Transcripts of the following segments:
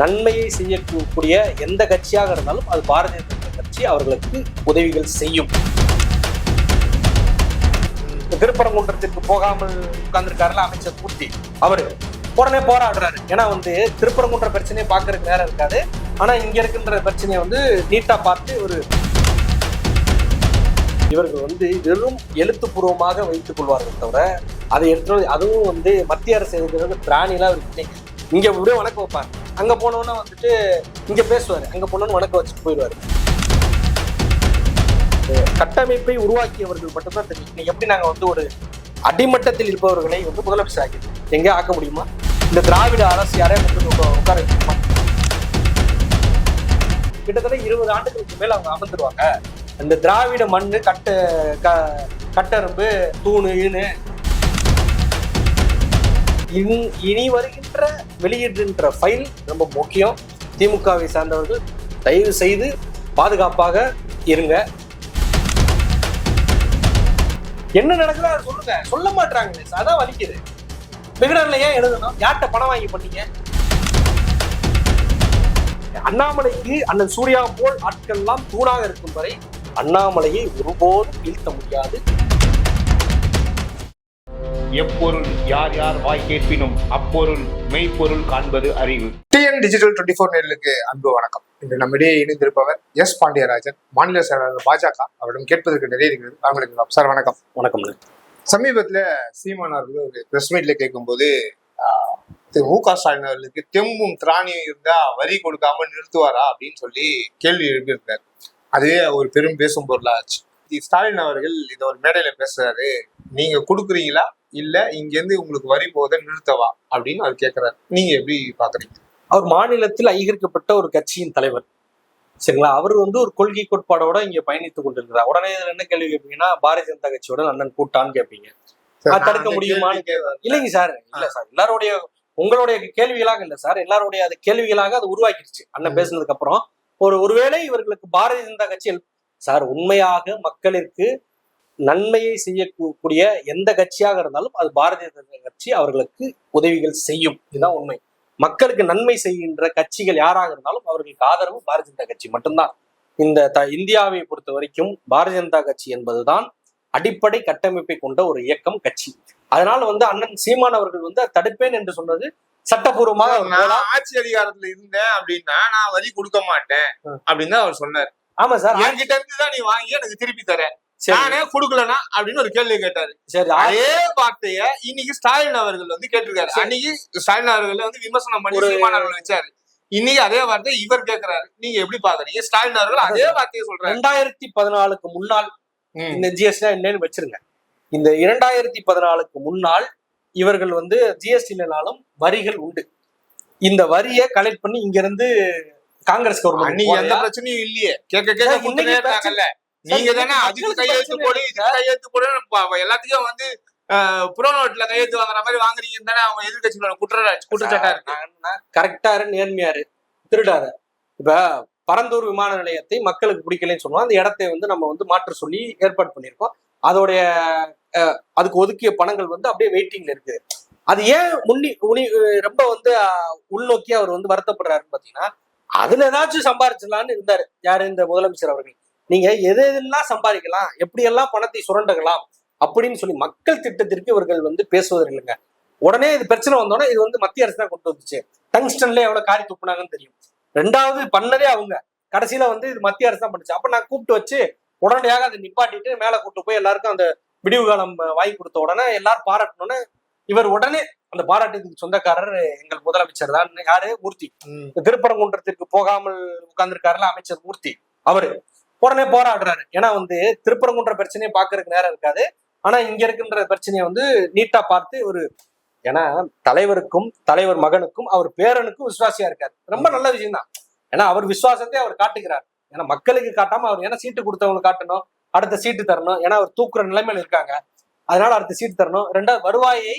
நன்மையை செய்யக்கூடிய எந்த கட்சியாக இருந்தாலும் அது பாரதிய ஜனதா கட்சி அவர்களுக்கு உதவிகள் செய்யும். திருப்பரங்குன்றத்திற்கு போகாமல் உட்கார்ந்துருக்காருல அமைச்சர் பூர்த்தி. அவரு உடனே போராடுறாரு. ஏன்னா வந்து திருப்பரங்குன்ற பிரச்சனையை பார்க்கறதுக்கு நேரம் இருக்காது. ஆனா இங்க இருக்கின்ற பிரச்சனையை வந்து நீட்டா பார்த்து ஒரு இவர்கள் வந்து வெறும் எழுத்துப்பூர்வமாக வைத்துக் கொள்வார்கள் தவிர அதை எடுத்து அதுவும் வந்து மத்திய அரசு இருக்கிறது பிராணிலாம் அவருக்கு இல்லைங்க இங்க அப்படியே வணக்கம் வைப்பாங்க அங்க போனோன்னா வந்துட்டு இங்க பேசுவாரு. அங்க போனோன்னு வணக்கம் வச்சுட்டு போயிடுவாரு. கட்டமைப்பை உருவாக்கியவர்கள் மட்டும்தான் தெரியும். எப்படி நாங்க வந்து ஒரு அடிமட்டத்தில் இருப்பவர்களை வந்து முதலமைச்சர் ஆக்கி எங்கே ஆக்க முடியுமா? இந்த திராவிட அரசு யாரே வந்து உட்கார வைக்குமா கிட்டத்தட்ட இருபது ஆண்டுகளுக்கு மேல அவங்க அமர்ந்துருவாங்க. இந்த திராவிட மண் கட்ட க- தூணு ஈனு இன்- இனி வருகின்ற வெளியிடுகின்ற ஃபைல் ரொம்ப முக்கியம். திமுகவை சார்ந்தவர்கள் தயவு செய்து பாதுகாப்பாக இருங்க. என்ன நடக்குதோ அதை சொல்லுங்க. சொல்ல மாட்டாங்களே அதான் வலிக்குது. விகடன்ல ஏன் எழுதணும்? யார்கிட்ட பணம் வாங்கி பண்ணீங்க? அண்ணாமலைக்கு அண்ணன் சூர்யா போல் ஆட்கள் எல்லாம் தூணாக இருக்கும் வரை அண்ணாமலையை ஒருபோதும் வீழ்த்த முடியாது. எப்பொருள் யார் யார் வாய் கேட்பினும் அப்பொருள் மெய்ப்பொருள் காண்பது அறிவு. டிஎன் டிஜிட்டல் டுவெண்ட்டி ஃபோர் நேர்களுக்கு அன்பு வணக்கம். இன்று நம்மிடையே இணைந்திருப்பவர் எஸ் பாண்டியராஜன் மாநில செயலாளர் பாஜக. அவரிடம் கேட்பதற்கு நிறைய இருக்கிறது. அவங்களுக்கு சார் வணக்கம். வணக்கம் சமீபத்துல சீமான் அவர்கள் ஒரு பிரஸ் மீட்ல கேட்கும்போது ஆஹ், திரு மு க ஸ்டாலின் அவர்களுக்கு தெம்பும் திராணியும் இருந்தா வரி கொடுக்காம நிறுத்துவாரா அப்படின்னு சொல்லி கேள்வி எழுப்பியிருந்தார் அதுவே ஒரு பெரும் பேசும் பொருளாச்சு. ஸ்டாலின் அவர்கள் இதை ஒரு மேடையில பேசுறாரு. நீங்க கொடுக்குறீங்களா? இல்ல இங்க இருந்து உங்களுக்கு வரி போதை நிறுத்தவா? அப்படின்னு அவர் கேட்கிறாரு நீங்க எப்படி பாக்குறீங்க? அவர் மாநிலத்தில் அங்கீகரிக்கப்பட்ட ஒரு கட்சியின் தலைவர். சரிங்களா? அவர் வந்து ஒரு கொள்கை கோட்பாடோட இங்க பயணித்துக் கொண்டிருக்கிறார். உடனே இதுல என்ன கேள்வி கேட்பீங்கன்னா பாரதிய ஜனதா கட்சியோட அண்ணன் கூட்டான்னு கேட்பீங்க தடுக்க முடியுமான்னு. இல்லைங்க சார் இல்ல சார். எல்லாருடைய உங்களுடைய கேள்விகளாக இல்ல சார். எல்லாருடைய அது கேள்விகளாக அது உருவாக்கிடுச்சு. அண்ணன். பேசுனதுக்கு அப்புறம். ஒரு ஒருவேளை இவர்களுக்கு பாரதிய ஜனதா கட்சி சார் உண்மையாக மக்களிற்கு நன்மையை செய்யக்கூடிய எந்த கட்சியாக இருந்தாலும் அது பாரதிய ஜனதா கட்சி அவர்களுக்கு உதவிகள் செய்யும். இதுதான் உண்மை. மக்களுக்கு நன்மை செய்கின்ற கட்சிகள் யாராக இருந்தாலும் அவர்களுக்கு ஆதரவு பாரதிய ஜனதா கட்சி மட்டும்தான். இந்த த இந்தியாவை பொறுத்த வரைக்கும் பாரதிய ஜனதா கட்சி என்பதுதான் அடிப்படை கட்டமைப்பை கொண்ட ஒரு இயக்கம் கட்சி. அதனால வந்து அண்ணன் சீமான் அவர்கள் வந்து தடுப்பேன் என்று சொன்னது சட்டப்பூர்வமாக அவர் நான். ஆட்சி அதிகாரத்துல இருந்தேன் அப்படின்னா நான் வரி கொடுக்க மாட்டேன். அப்படின்னு தான் அவர் சொன்னார். ஆமா சார். என்கிட்ட இருந்து தான் நீ வாங்கி எனக்கு திருப்பி தர சரி நானே கொடுக்கலனா அப்படின்னு ஒரு கேள்வி கேட்டாரு. சரி அதே வார்த்தைய இன்னைக்கு ஸ்டாலின் அவர்கள் வந்து கேட்டிருக்காரு. அன்னைக்கு ஸ்டாலின் அவர்கள் வந்து விமர்சனம் பண்ணி சீமான் அவர்கள் வச்சாரு. இன்னைக்கு அதே வார்த்தை இவர் கேக்குறாரு. நீங்க எப்படி பாக்குறீங்க? ஸ்டாலின் அவர்கள் அதே வார்த்தையை சொல்றாரு. ரெண்டாயிரத்தி பதினாலுக்கு முன்னால். இந்த ஜிஎஸ்டி என்னன்னு வச்சிருங்க. இந்த இரண்டாயிரத்தி பதினாலுக்கு முன்னால் இவர்கள் வந்து ஜிஎஸ்டி இல்லைனாலும் வரிகள் உண்டு. இந்த வரியை கலெக்ட் பண்ணி இங்க இருந்து காங்கிரஸ் அன்னைக்கு எந்த கவர்மெண்ட் பிரச்சனையும் இல்லையே. கேட்க கேட்க நீங்க தானே அதுக்கு கையெழுத்து போடு இதுக்கு கையெழுத்து போடு எல்லாத்தையும் வந்து புரோனோட்ல கையெழுத்து வாங்குற மாதிரி வாங்குறீங்கன்னு தானே அவங்க எதிர்கட்சிகளோட குற்ற குற்றச்சாட்டா. இருக்கு. கரெக்டாரு நேர்மையாரு திருடாரு. இப்ப பரந்தூர் விமான நிலையத்தை மக்களுக்கு பிடிக்கலன்னு சொன்னோம். அந்த இடத்தை வந்து நம்ம வந்து மாற்ற சொல்லி ஏற்பாடு பண்ணியிருக்கோம். அதோடைய அதுக்கு ஒதுக்கிய பணங்கள் வந்து அப்படியே வெயிட்டிங்ல இருக்குது அது ஏன் முன்னி உனி ரொம்ப வந்து உள்நோக்கி அவர் வந்து வருத்தப்படுறாருன்னு பாத்தீங்கன்னா அதுல ஏதாச்சும் சம்பாரிச்சிடலாம்னு இருந்தாரு. யாரு? இந்த முதலமைச்சர் அவர்கள். நீங்க எது எதெல்லாம் சம்பாதிக்கலாம் எப்படியெல்லாம் பணத்தை சுரண்டலாம் அப்படின்னு சொல்லி மக்கள் திட்டத்திற்கு இவர்கள் வந்து பேசுவது இல்லைங்க. உடனே இது பிரச்சனை வந்தோடனே இது வந்து மத்திய அரசு தான் கொண்டு வந்துச்சு. டங்ஸ்டன்ல எவ்வளவு காரி துப்புனாங்கன்னு தெரியும். ரெண்டாவது பண்ணதே அவங்க. கடைசியில வந்து இது மத்திய அரசு தான் பண்ணுச்சு. அப்ப நான் கூப்பிட்டு வச்சு உடனடியாக அதை நிப்பாட்டிட்டு மேல கூட்டு போய் எல்லாருக்கும் அந்த விடிவு காலம் வாங்கி கொடுத்த உடனே எல்லாரும் பாராட்டணும்னு இவர் உடனே அந்த பாராட்டுக்கு சொந்தக்காரர் எங்கள் முதலமைச்சர் தான். யாரு? மூர்த்தி. திருப்பரங்குன்றத்திற்கு போகாமல் உட்கார்ந்துருக்காருல அமைச்சர் மூர்த்தி. அவரு. உடனே போராடுறாரு. ஏன்னா வந்து திருப்பரங்குன்ற பிரச்சனையை பார்க்கறதுக்கு நேரம் இருக்காது. ஆனா இங்க இருக்கின்ற பிரச்சனையை வந்து நீட்டா பார்த்து ஒரு ஏன்னா தலைவருக்கும் தலைவர் மகனுக்கும் அவர் பேரனுக்கும் விசுவாசியா இருக்காரு. ரொம்ப நல்ல விஷயம் தான் ஏன்னா அவர் விசுவாசத்தை அவர் காட்டுகிறார். ஏன்னா மக்களுக்கு காட்டாம அவர் ஏன்னா சீட்டு கொடுத்தவங்களுக்கு காட்டணும்? அடுத்த சீட்டு தரணும். ஏன்னா அவர் தூக்குற நிலைமையில இருக்காங்க. அதனால அடுத்த சீட்டு தரணும். ரெண்டாவது வருவாயை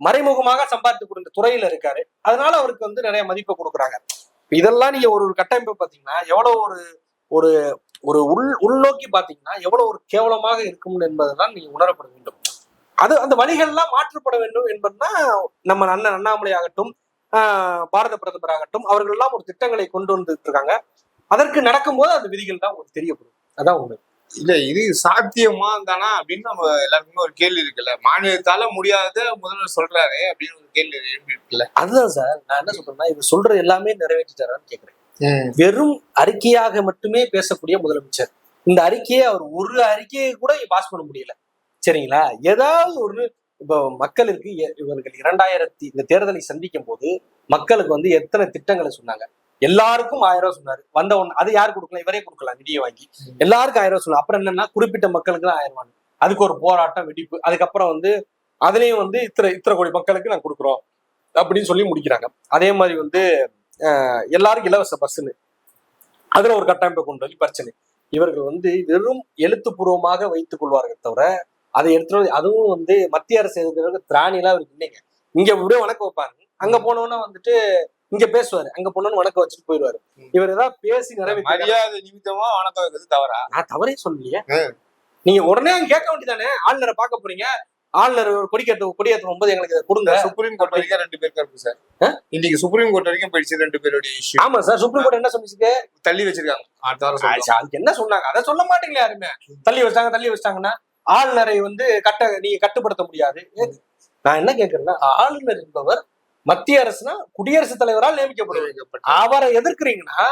மறைமுகமாக சம்பாதித்து கொடுத்த துறையில இருக்காரு. அதனால அவருக்கு வந்து நிறைய மதிப்பை கொடுக்குறாங்க. இதெல்லாம் நீங்க ஒரு ஒரு கட்டமைப்பு பாத்தீங்கன்னா எவ்வளவு ஒரு ஒரு ஒரு உள் உள்நோக்கி பாத்தீங்கன்னா எவ்வளவு ஒரு கேவலமாக இருக்கும் என்பதுதான் நீங்க உணரப்பட வேண்டும். அது அந்த வழிகள்லாம் மாற்றப்பட வேண்டும் என்பதுதான் நம்ம அண்ணன் அண்ணாமலை ஆகட்டும் ஆஹ் பாரத பிரதமராகட்டும் அவர்கள் எல்லாம் ஒரு திட்டங்களை கொண்டு வந்துட்டு இருக்காங்க அதற்கு நடக்கும்போது அந்த விதிகள் தான் உங்களுக்கு தெரியப்படும். அதான் உண்மை. இல்ல இது சாத்தியமா தானா அப்படின்னு நம்ம எல்லாருக்குமே ஒரு கேள்வி இருக்குல்ல. மாநிலத்தால முடியாத முதல்வர் சொல்றாரு அப்படின்னு ஒரு கேள்வி எழுப்பி இருக்குல்ல. அதுதான் சார். நான் என்ன சொல்றேன்னா இவர் சொல்றது எல்லாமே நிறைவேற்றிட்டாரான்னு கேக்குறேன். வெறும் அறிக்கையாக மட்டுமே பேசக்கூடிய முதலமைச்சர். இந்த அறிக்கையை அவர் ஒரு அறிக்கையை கூட பாஸ் பண்ண முடியல. சரிங்களா? ஏதாவது ஒரு இப்போ மக்களுக்கு இவர்கள் இரண்டாயிரத்தி இந்த தேர்தலை சந்திக்கும் போது மக்களுக்கு வந்து எத்தனை திட்டங்களை சொன்னாங்க? எல்லாருக்கும் ஆயிரம் ரூபாய் சொன்னாரு. வந்த ஒன்று அது யார் கொடுக்கலாம்? இவரே கொடுக்கலாம் நிதியை வாங்கி. எல்லாருக்கும் ஆயிரம் ரூபாய் சொன்னாங்க. அப்புறம் என்னன்னா குறிப்பிட்ட மக்களுக்கு தான் ஆயிரம் ரூபாய். அதுக்கு ஒரு போராட்டம் வெடிப்பு. அதுக்கப்புறம் வந்து அதுலயும் வந்து இத்தனை இத்தனை கோடி மக்களுக்கு நான் கொடுக்குறோம் அப்படின்னு சொல்லி முடிக்கிறாங்க. அதே மாதிரி வந்து எல்லாருக்கும் இலவச பஸ்ஸுன்னு அதுல ஒரு கட்டமைப்பை கொண்டு வந்து பிரச்சனை. இவர்கள் வந்து வெறும் எழுத்துப்பூர்வமாக வைத்துக் கொள்வார்கள் தவிர அதை எடுத்துட்டு அதுவும் வந்து மத்திய அரசு எதுக்கு திராணிலாம் அவருக்கு இல்லைங்க. இங்க இப்படியே வணக்கம் வைப்பாரு. அங்க போனோம்னா வந்துட்டு இங்க பேசுவாரு. அங்க போனோன்னு வணக்கம் வச்சுட்டு போயிடுவாரு. இவர் ஏதாவது பேசி நிறைவேற்றி மரியாதை நிமித்தமா வணக்கம் வைக்கிறது தவறா? நான் தவறே சொல்லலையே. நீங்க உடனே கேட்க வேண்டியதானே ஆளுநரை பார்க்க போறீங்க. ஆளுநர் கொடிக்கட்டு கொடியேற்றும் போது எங்களுக்கு கொடுங்க. சுப்ரீம் கோர்ட் வரைக்கும் ரெண்டு பேருக்கு இருக்கு சார்? இன்னைக்கு சுப்ரீம் கோர்ட் வரைக்கும் போயிடுச்சு ரெண்டு பேருடைய இஷ்யூ ஆமா சார் சுப்ரீம் கோர்ட் என்ன சொல்லிச்சு தள்ளி வச்சிருக்காங்க. அதுக்கு என்ன சொன்னாங்க? அதை சொல்ல மாட்டீங்களே யாருமே. தள்ளி வச்சிட்டாங்க தள்ளி வச்சிட்டாங்கன்னா ஆளுநரை வந்து கட்ட நீங்க கட்டுப்படுத்த முடியாது. நான் என்ன கேக்குறேன்னா ஆளுநர் என்பவர் மத்திய அரசுனா குடியரசுத் தலைவரால் நியமிக்கப்படுவார் அவரை எதிர்க்கிறீங்கன்னா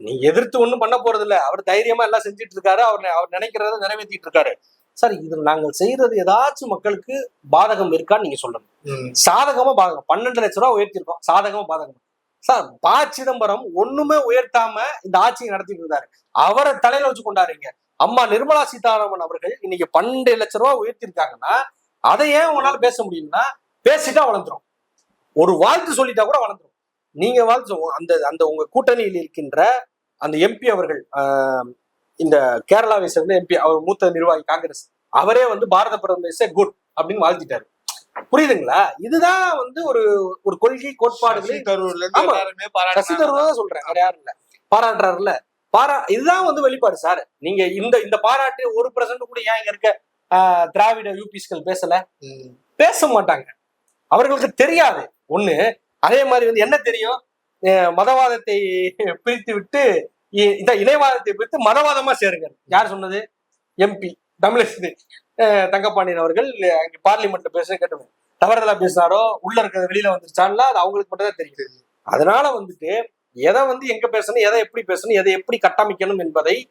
நீ எதிர்த்து ஒண்ணும் பண்ண போறது இல்ல அவர் தைரியமா எல்லாம் செஞ்சுட்டு இருக்காரு. அவர் அவர் நினைக்கிறத நிறைவேற்றிட்டு இருக்காரு. சார் இது நாங்கள் செய்யறது ஏதாச்சும் மக்களுக்கு பாதகம் இருக்கான்னு நீங்க சொல்லணும். சாதகமா பாதகம். பன்னெண்டு லட்ச ரூபா உயர்த்திருக்கோம் சாதகமா பாதகமா. சார் ப சிதம்பரம் ஒண்ணுமே உயர்த்தாம இந்த ஆட்சியை நடத்திட்டு இருந்தாரு. அவரை தலையில வச்சு கொண்டாடுறீங்க. அம்மா நிர்மலா சீதாராமன் அவர்கள் இன்னைக்கு பன்னெண்டு லட்ச ரூபா உயர்த்திருக்காங்கன்னா அதை ஏன் உங்களால பேச முடியும்னா பேசிட்டா வளர்ந்துரும். ஒரு வாழ்த்து சொல்லிட்டா கூட வளர்ந்துரும். நீங்க வாழ்த்து அந்த அந்த உங்க கூட்டணியில் இருக்கின்ற அந்த எம்பி அவர்கள் இந்த கேரளாவை சேர்ந்த எம்பி அவர் மூத்த நிர்வாகி காங்கிரஸ் அவரே வந்து பாரத பிரதமர் குட் அப்படின்னு வாழ்த்திட்டாரு. புரியுதுங்களா? இதுதான் வந்து ஒரு ஒரு கொள்கை கோட்பாடுகளை சசி. தரூர் தான் சொல்றேன் வேற யாரும் இல்ல. பாராட்டுறாருல்ல. பாரா இதுதான் வந்து வெளிப்பாடு சார் நீங்க இந்த இந்த பாராட்டு ஒரு பர்சன்ட் கூட ஏன் இங்க இருக்க திராவிட யூபிஸ்கள் பேசல. பேச மாட்டாங்க. அவர்களுக்கு தெரியாது. ஒண்ணு அதே மாதிரி வந்து என்ன தெரியும்? மதவாதத்தை பிரித்து விட்டு இந்த இணைவாதத்தை பிரித்து மதவாதமா சேருங்க யார் சொன்னது? எம்பி தமிழரசு தங்கப்பாண்டியன் அவர்கள் அங்க பார்லிமெண்ட்ல பேச கேட்டவங்க தவறுதலா பேசினாரோ உள்ள இருக்கிற வெளியில வந்துருச்சான்ல அது அவங்களுக்கு மட்டும் தான் தெரியுது. அதனால வந்துட்டு எதை வந்து எங்க பேசணும் எதை எப்படி பேசணும் எதை எப்படி கட்டமைக்கணும் என்பதை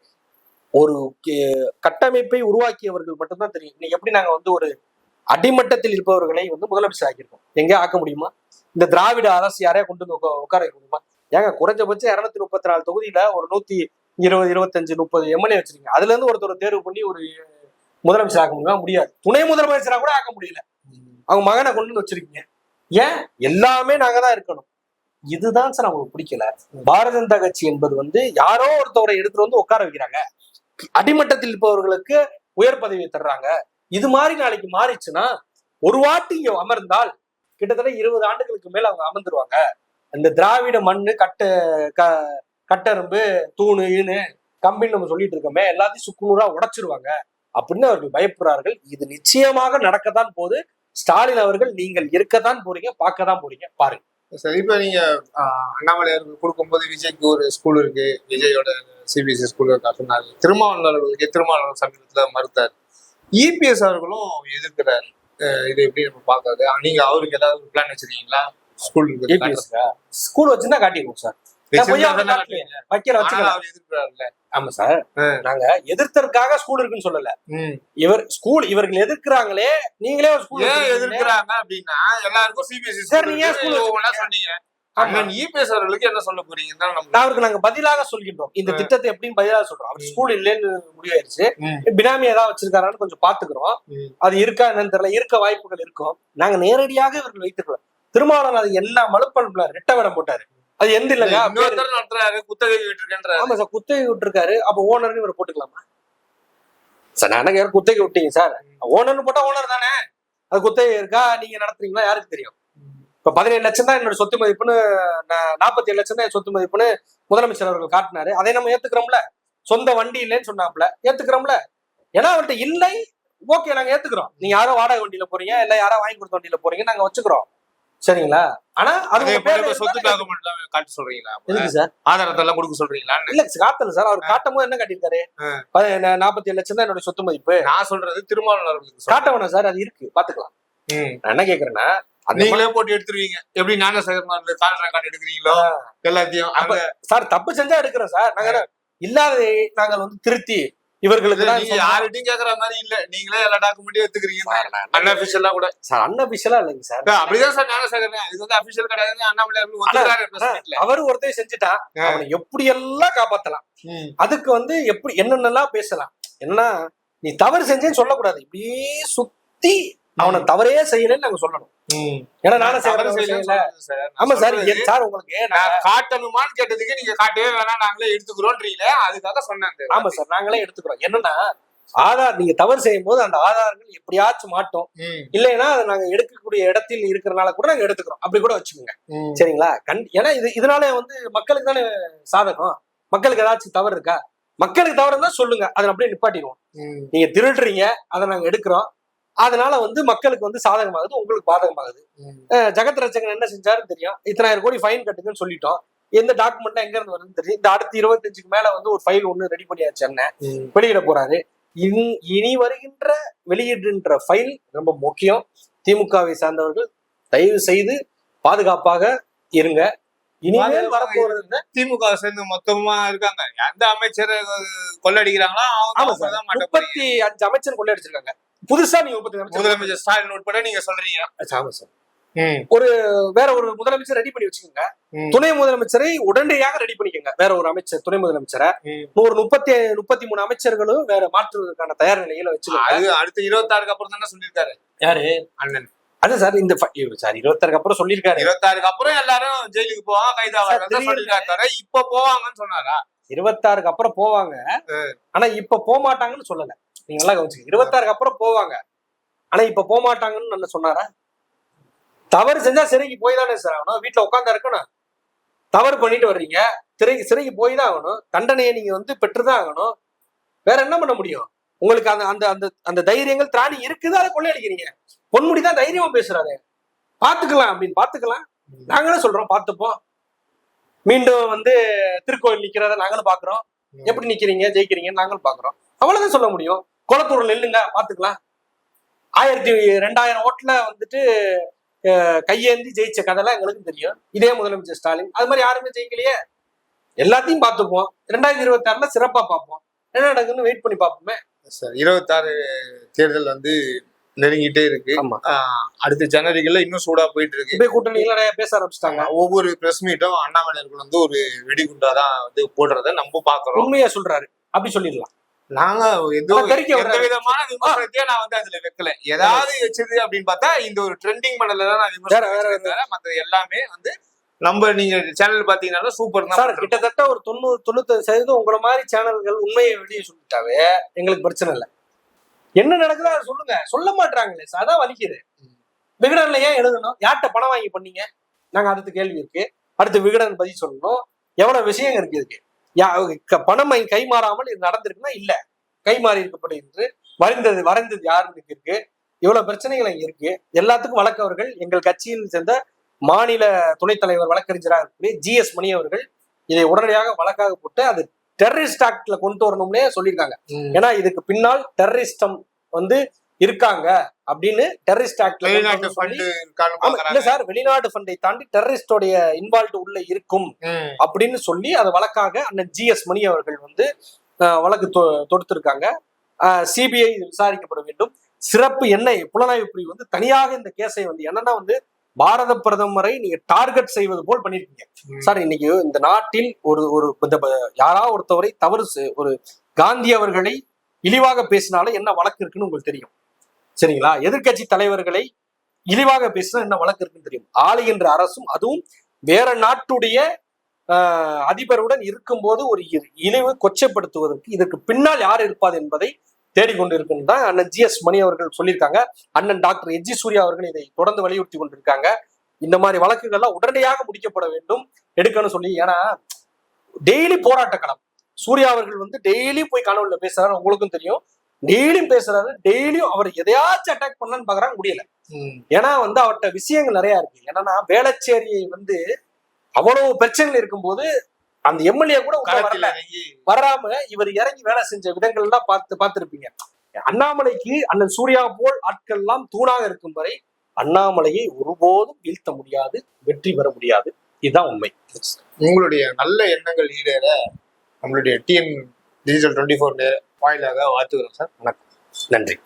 ஒரு கே- கட்டமைப்பை உருவாக்கியவர்கள் மட்டும்தான் தெரியும். இன்னைக்கு எப்படி நாங்க வந்து ஒரு அடிமட்டத்தில் இருப்பவர்களை வந்து முதலமைச்சர் ஆக்கியிருக்கோம். எங்க ஆக்க முடியுமா? இந்த திராவிட அரசு யாரையா கொண்டு வந்து உக்கா- உட்கார வைக்க முடியுமா? ஏங்க குறைஞ்சபட்சம் இருநூத்தி முப்பத்தி நாலு தொகுதியில ஒரு நூத்தி இருபது இருபத்தஞ்சு முப்பது எம்எல்ஏ வச்சிருக்கீங்க. அதுல இருந்து ஒருத்தர் தேர்வு பண்ணி ஒரு முதலமைச்சர் ஆக முடியுமா? முடியாது. துணை முதலமைச்சராக கூட ஆக்க முடியல. அவங்க மகனை கொண்டு வந்து வச்சிருக்கீங்க. ஏன்? எல்லாமே நாங்க தான் இருக்கணும். இதுதான் சார் அவங்களுக்கு பிடிக்கல. பாரதிய ஜனதா கட்சி என்பது வந்து யாரோ ஒருத்தவரை எடுத்துட்டு வந்து உட்கார வைக்கிறாங்க. அடிமட்டத்தில் இருப்பவர்களுக்கு உயர் பதவியை தர்றாங்க. இது மாதிரி நாளைக்கு மாறிச்சுன்னா ஒரு வாட்டி இங்க அமர்ந்தால் கிட்டத்தட்ட இருபது ஆண்டுகளுக்கு மேல அவங்க அமர்ந்துருவாங்க. இந்த திராவிட மண் கட்ட க கட்டரும்பு தூணு ஈனு கம்பின்னு நம்ம சொல்லிட்டு இருக்கோமே எல்லாத்தையும் சுக்குநூறா உடைச்சிருவாங்க. அப்படின்னு அவர்கள் பயப்படுறார்கள். இது நிச்சயமாக நடக்கத்தான் போது ஸ்டாலின் அவர்கள் நீங்கள் இருக்கத்தான் போறீங்க பார்க்கத்தான் போறீங்க. பாருங்க. சரி இப்ப நீங்க அண்ணாமலையார் கொடுக்கும் போது கொடுக்கும்போது விஜய்க்கு ஒரு ஸ்கூல் இருக்கு. விஜயோட சிபிஎஸ்சி ஸ்கூல் இருக்கா சொன்னாரு. திருமாவளவன் அவர்களுக்கு திருமாவளவன் சமீபத்துல மறுத்தார். இபிஎஸ் அவர்களும் எதிர்க்கிறார். இதை இது எப்படி நம்ம பார்க்காது நீங்க அவருக்கு ஏதாவது பிளான் வச்சிருக்கீங்களா? ஸ்கூல் ஸ்கூல் வச்சிருந்தா காட்டிடுவோம் சார் ஆனா வச்சுக்கலாம். ஆமா சார். நாங்க எதிர்த்தற்காக ஸ்கூல் இருக்குன்னு சொல்லல. இவர் ஸ்கூல் இவர்கள் எதிர்க்கிறாங்களே நீங்களே ஒரு ஸ்கூல் எதிர்க்கிறாங்க அப்படின்னா எல்லாருக்கும் சிபிஎஸ்சி சார், நீங்க ஏன் school ஸ்கூல்? சொன்னீங்க. இபிஎஸ் அவர்களுக்கு என்ன சொல்ல போறீங்க அவருக்கு நாங்க பதிலாக சொல்கின்றோம். இந்த. திட்டத்தை எப்படின்னு பதிலாக சொல்றோம். அவர். ஸ்கூல் இல்லைன்னு முடிவாயிருச்சு. பினாமி ஏதாவது வச்சிருக்காரான்னு கொஞ்சம் பாத்துக்கிறோம். அது இருக்கா என்னன்னு தெரியல. இருக்க வாய்ப்புகள் இருக்கும். நாங்க நேரடியாக இவர்கள் வைத்துக்கிறோம் திருமாவளவன் அது எல்லா மலுப்பல்ல ரெட்ட வேடம் போட்டாரு. அது எந்த இல்லைங்க? குத்தகை விட்டுருக்கேன்றாரு. ஆமா சார் குத்தகை விட்டுருக்காரு. அப்ப ஓனர்னு இவரை போட்டுக்கலாமா? சார் நான் கேக்குறேன், குத்தகை விட்டீங்க சார். ஓனர்னு போட்டா ஓனர் தானே? அது குத்தகை இருக்கா? நீங்க நடத்துறீங்களா? யாருக்கு தெரியும்? இப்ப பதினேழு லட்சம் தான் என்னோட சொத்து மதிப்புன்னு நாற்பத்தி ஏழு லட்சம் தான் சொத்து மதிப்புன்னு முதலமைச்சர் அவர்கள் காட்டினாரு. அதை நம்ம ஏத்துக்கிறோம்ல. சொந்த வண்டி இல்லைன்னு சொன்னாப்ல ஏத்துக்கிறோம்ல. ஏன்னா அவர்கிட்ட இல்லை. ஓகே நாங்க ஏத்துக்கிறோம். நீங்க யாரோ வாடகை வண்டியில போறீங்க இல்ல யாரோ வாங்கி கொடுத்த வண்டியில போறீங்க நாங்க வச்சுக்கிறோம். சரிங்களா? ஆனா அது அதே உங்க போல பேர்ல இப்ப இருந்தா சொத்து டாக்குமெண்ட் எல்லாம் காட்ட சொல்றீங்களா? எதுக்கு சார்? ஆதாரத்தை எல்லாம் கொடுக்க சொல்றீங்களா? இல்ல காட்டல சார். அவர் காட்டும் போது என்ன காட்டியிருக்காரு? நாற்பத்தி ஏழு லட்சம் தான் என்னோட சொத்து மதிப்பு. நான் சொல்றது திருமாவளவர்களுக்கு. காட்ட வேணாம் சார்? அது இருக்கு. பாத்துக்கலாம். நான் என்ன கேக்குறேன்னா நீங்களே போட்டு எடுத்துருவீங்க. எப்படி ஞான சேகரன் கால் ரெக்கார்ட் எடுக்கிறீங்களோ எல்லாத்தையும் சார் தப்பு செஞ்சா எடுக்கிறோம் சார். நாங்க இல்லாத நாங்கள் வந்து திருத்தி இவர்களுக்கு நீங்க யார்கிட்டயும் கேக்குற மாதிரி இல்ல. நீங்களே எல்லா டாக்குமெண்ட்டையும் எடுத்துக்கிறீங்க. அன்அபிஷியலா கூட. சார் அன்அபிஷியலா இல்லைங்க சார். அப்படிதான் சார் ஞான சேகரன் இது வந்து அபிஷியல் கிடையாது அண்ணாமலை அவர்கள் ஒத்துக்கிறாரு press meetல. அவர் ஒருத்தர் செஞ்சுட்டா. அவனை எப்படி எல்லாம் காப்பாத்தலாம். அதுக்கு வந்து எப்படி என்னென்னலாம் பேசலாம்? என்னன்னா நீ தவறு செஞ்சேன்னு சொல்லக்கூடாது. இப்படியே சுத்தி அவனை தவறே செய்யலன்னு நாங்க சொல்லணும். ஏன்னா நான் நானும் செய்யல ஆமா சார் உங்களுக்கு நான் காட்டணுமான்னு கேட்டதுக்கு நீங்க காட்டவே வேணாம் நாங்களே எடுத்துக்கிறோன்றீங்களே அதுக்காக சொன்னேன் அந்த ஆமா சார் நாங்களே எடுத்துக்கிறோம். என்னன்னா ஆதார் நீங்க தவறு செய்யும் போது அந்த ஆதாரங்கள் எப்படியாச்சும் மாட்டோம். இல்லைன்னா அதை நாங்க எடுக்கக்கூடிய இடத்தில் இருக்கிறனால கூட நாங்க எடுத்துக்கிறோம். அப்படி கூட வச்சுக்கோங்க. சரிங்களா? கண் ஏன்னா இது இதனால வந்து மக்களுக்கு தானே சாதகம்? மக்களுக்கு ஏதாச்சும் தவறு இருக்கா? மக்களுக்கு தவறு இருந்தா சொல்லுங்க. அதை அப்படியே நிப்பாட்டிடுவோம். நீங்க திருடுறீங்க அதை நாங்க எடுக்கிறோம். அதனால வந்து மக்களுக்கு வந்து சாதகமாகுது உங்களுக்கு பாதகமாகுது. ஜெகத் ரச்சகன் என்ன செஞ்சாருன்னு தெரியும். இத்தனாயிரம் கோடி ஃபைன் கட்டுங்கன்னு சொல்லிட்டோம். எந்த டாக்குமெண்ட் எங்க இருந்து வருதுன்னு தெரியும். இந்த அடுத்த இருபத்தஞ்சுக்கு மேல வந்து ஒரு ஃபைல் ஒண்ணு ரெடி பண்ணியாச்சு ம். வெளியிட போறாரு. இன்- இனி வருகின்ற வெளியிடுன்ற ஃபைல் ரொம்ப முக்கியம். திமுகவை சார்ந்தவர்கள் தயவு செய்து பாதுகாப்பாக இருங்க. இனிமேல் வரப்போறது திமுக சேர்ந்து மொத்தமா இருக்காங்க. எந்த அமைச்சர் கொள்ளடிக்கிறாங்களோ. முப்பத்தி அஞ்சு அமைச்சர் கொள்ளையடிச்சிருக்காங்க புதுசா நீங்க முதலமைச்சர் ஸ்டாலின் உட்பட நீங்க சொல்றீங்க. சார். வேற ஒரு முதலமைச்சர் ரெடி பண்ணி வச்சுக்கோங்க. துணை முதலமைச்சரை உடனடியாக ரெடி பண்ணிக்கோங்க. வேற ஒரு அமைச்சர் துணை முதலமைச்சரை. ஒரு முப்பத்தி முப்பத்தி மூணு அமைச்சர்களும் வேற மாற்றுவதற்கான தயார் நிலையில வச்சுக்கோங்க. அடுத்த இருபத்தாறுக்கு அப்புறம் தானே சொல்லியிருக்காரு. யாரு? அண்ணன். அது சார் இந்த சார் இருபத்தாறுக்கு அப்புறம் சொல்லியிருக்காரு. இருபத்தாறுக்கு அப்புறம் எல்லாரும் ஜெயிலுக்கு போவாங்க கைதாவாங்க சொல்லியிருக்காரு இப்ப போவாங்கன்னு சொன்னாரா? இருபத்தாறுக்கு அப்புறம் போவாங்க. ஆனா இப்ப போக மாட்டாங்கன்னு சொல்லல. நீங்க நல்லா கவனிச்சுங்க இருபத்தாறுக்கு அப்புறம் போவாங்க. ஆனா இப்ப போக மாட்டாங்கன்னு நல்லா சொன்னாரா? தவறு செஞ்சா சிறைக்கு போய் தானே சார் ஆகணும். வீட்டுல உட்காந்தா இருக்கணும். தவறு பண்ணிட்டு வர்றீங்க. சிறைக்கு சிறைக்கு போய் தான் ஆகணும். தண்டனையை நீங்க வந்து பெற்றுதான் ஆகணும். வேற என்ன பண்ண முடியும்? உங்களுக்கு அந்த அந்த அந்த அந்த தைரியங்கள் திராணி இருக்குது. அதை கொள்ளையடிக்கிறீங்க. பொன்முடி தான் தைரியமா பேசுறாரு. பாத்துக்கலாம் அப்படின்னு பாத்துக்கலாம் நாங்களும் சொல்றோம் பார்த்துப்போம். மீண்டும் வந்து திருக்கோயில் நிக்கிறத நாங்களும் பாக்குறோம் எப்படி நிக்கிறீங்க ஜெயிக்கிறீங்க நாங்களும் பாக்குறோம் அவ்வளவுதான் சொல்ல முடியும். குளத்தூர் நெல்லுங்க பாத்துக்கலாம். ஆயிரத்தி ரெண்டாயிரம் ஓட்டுல வந்துட்டு கையேந்தி ஜெயிச்ச கதைலாம் எங்களுக்கும் தெரியும். இதே முதலமைச்சர் ஸ்டாலின். அது மாதிரி யாருமே ஜெயிக்கலையே? எல்லாத்தையும் பார்த்துப்போம். ரெண்டாயிரத்தி இருபத்தி ஆறுல சிறப்பா பார்ப்போம். என்ன நடக்குன்னு வெயிட் பண்ணி பார்ப்போமே. சார் இருபத்தாறு தேர்தல் வந்து நெருங்கிட்டே இருக்கு. அடுத்த ஜனவரிகள்ல இன்னும் சூடா போயிட்டு இருக்கு. இப்போ கூட்டணிகள் நிறைய பேச ஆரம்பிச்சிட்டாங்க. ஒவ்வொரு பிரஸ் மீட்டும் அண்ணாமலையர்கள் வந்து ஒரு வெடிகுண்டாதான் வந்து போடுறத நம்ம பாக்குறோம் உண்மையா சொல்றாரு. அப்படி சொல்லிடலாம். நாங்க எந்த. விதமான விமர்சனத்தையும் நான் வந்து அதுல வைக்கல. ஏதாவது வச்சது அப்படின்னு பார்த்தா இந்த ஒரு ட்ரெண்டிங் பண்ணல தான் நான் வேற, விமர்சனம் மத்த எல்லாமே வந்து நம்ம நீங்க சேனல் பாத்தீங்கன்னா சூப்பர் தான் சார். கிட்டத்தட்ட ஒரு தொண்ணூறு தொண்ணூத்தி சதவீதம் உங்களை மாதிரி சேனல்கள் உண்மையை வெளியே சொல்லிட்டாவே எங்களுக்கு பிரச்சனை இல்லை. என்ன நடக்குதோ அதை சொல்லுங்க. சொல்ல மாட்டாங்களே சார் அதான் வலிக்குது. விகடன்ல ஏன் எழுதணும்? யார்கிட்ட பணம் வாங்கி பண்ணீங்க? நாங்க அடுத்த கேள்வி இருக்கு. அடுத்து விகடன் பதில் சொல்லணும். எவ்வளவு விஷயம் இருக்கு இதுக்கு? பணம் வாங்கி கை மாறாமல் இது நடந்திருக்குன்னா இல்ல. கை மாறி இருக்கப்படுகிறது வரைந்தது வரைந்தது யாருக்கு இருக்கு? இவ்வளவு பிரச்சனைகள் இங்க இருக்கு. எல்லாத்துக்கும் வழக்கவர்கள் எங்கள் கட்சியில் சேர்ந்த மாநில துணைத் தலைவர் வழக்கறிஞராக இருக்கக்கூடிய ஜி எஸ் மணி அவர்கள் இதை உடனடியாக வழக்காக போட்டு அது டெரரிஸ்ட் ஆக்ட்ல கொண்டு வரணும்னே சொல்லியிருக்காங்க. ஏன்னா இதுக்கு பின்னால் டெரரிஸ்டம் வந்து இருக்காங்க அப்படின்னு டெரரிஸ்ட் ஆமா, இல்ல சார் வெளிநாட்டு ஃபண்டை தாண்டி டெரரிஸ்டோடைய இன்வால்வ்டு உள்ள இருக்கும். அப்படின்னு சொல்லி அது வழக்காக அண்ணன் ஜி எஸ் மணி அவர்கள் வந்து வழக்கு தொடுத்திருக்காங்க. சிபிஐ விசாரிக்கப்பட வேண்டும். சிறப்பு எண்ணெய் புலனாய்வு பிரிவு வந்து தனியாக இந்த கேஸை வந்து என்னன்னா வந்து பாரத பிரதமரை நீங்க டார்கெட் செய்வது போல் பண்ணிருக்கீங்க. சார் இன்னைக்கு இந்த நாட்டில் ஒரு ஒரு இந்த ப- யாரா ஒருத்தவரை தவறு ஒரு காந்தி அவர்களை இழிவாக பேசினாலும் என்ன வழக்கு இருக்குன்னு உங்களுக்கு தெரியும். சரிங்களா? எதிர்க்கட்சி தலைவர்களை இழிவாக பேசினா என்ன வழக்கு இருக்குன்னு தெரியும். ஆளுகின்ற அரசும் அதுவும் வேற நாட்டுடைய ஆஹ், அதிபருடன் இருக்கும்போது ஒரு இ- இழிவு கொச்சைப்படுத்துவதற்கு இதற்கு பின்னால் யார் இருப்பாது என்பதை தேடிக்கொண்டிருக்குன்னு தான் அண்ணன் ஜி எஸ் மணி அவர்கள் சொல்லியிருக்காங்க. அண்ணன் டாக்டர் எஜி சூர்யா அவர்கள் இதை தொடர்ந்து வலியுறுத்தி கொண்டிருக்காங்க. இந்த மாதிரி வழக்குகள்லாம் உடனடியாக முடிக்கப்பட வேண்டும் எடுக்கணும்னு சொல்லி. ஏன்னா டெய்லி போராட்ட களம். சூர்யா அவர்கள் வந்து டெய்லி போய் கனவுல பேசுறாரு உங்களுக்கும் தெரியும். டெய்லியும் பேசுறாரு. டெய்லியும் அவர் எதையாச்சும் அட்டாக் பண்ணலான்னு பாக்குறாங்க முடியல. ஏன்னா வந்து அவர்கிட்ட விஷயங்கள் நிறைய இருக்கு. என்னன்னா வேளச்சேரியை வந்து அவ்வளவு பிரச்சனைகள் இருக்கும்போது அந்த எம்எல்ஏ கூட வரல. வராம இவர் இறங்கி வேலை செஞ்ச விதங்கள்லாம் பார்த்து பார்த்திருப்பீங்க. அண்ணாமலைக்கு அண்ணன் சூர்யா போல் ஆட்கள் எல்லாம் தூணாக இருக்கும் வரை அண்ணாமலையை ஒருபோதும் வீழ்த்த முடியாது வெற்றி பெற முடியாது. இதுதான் உண்மை. உங்களுடைய நல்ல எண்ணங்கள் ஈடேற நம்மளுடைய டிஎன் டிஜிட்டல் டுவெண்ட்டி ஃபோர் வாயிலாக வாழ்த்துகிறோம் சார். வணக்கம். நன்றி.